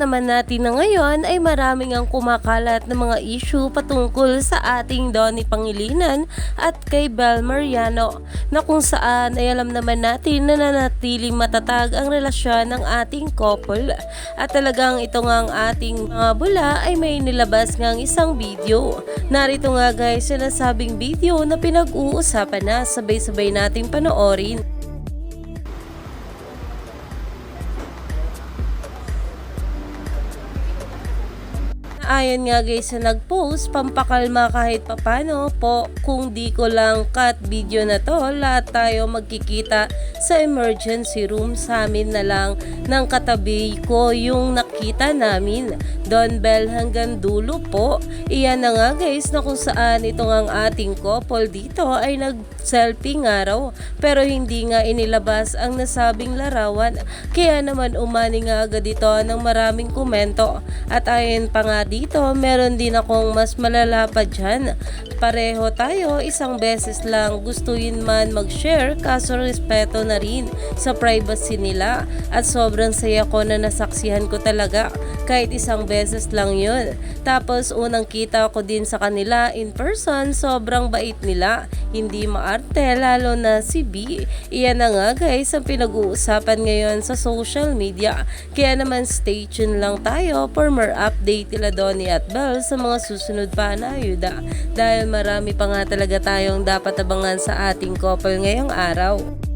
Naman natin na ngayon ay maraming ang kumakalat na mga issue patungkol sa ating Donnie Pangilinan at kay Bel Mariano na kung saan ay alam naman natin na nanatiling matatag ang relasyon ng ating couple at talagang ito nga ang ating mga bula ay may nilabas ngang isang video. Narito nga guys yung nasabing video na pinag-uusapan na sabay-sabay nating panoorin. Ayon nga guys sa nag-post, pampakalma kahit papano po kung di ko lang cut video na to, lahat tayo magkikita sa emergency room sa amin na lang ng katabi ko yung nakita namin. Don Bell hanggang dulo po. Iyan na nga guys na kung saan ito ang ating couple dito ay nag-selfie nga raw pero hindi nga inilabas ang nasabing larawan. Kaya naman umani nga agad ito ng maraming komento at ayon pa nga dito meron din akong mas malala pa dyan. Pareho tayo isang beses lang gustuin man mag-share kaso respeto na rin sa privacy nila at sobrang saya ko na nasaksihan ko talaga kahit isang beses lang yun. Tapos unang kita ko din sa kanila in person, sobrang bait nila. Hindi maarte, lalo na si B. Iyan na nga guys ang pinag-uusapan ngayon sa social media. Kaya naman stay tuned lang tayo for more update nila Donnie at Belle sa mga susunod pa na ayuda. Dahil marami pa nga talaga tayong dapat abangan sa ating couple ngayong araw.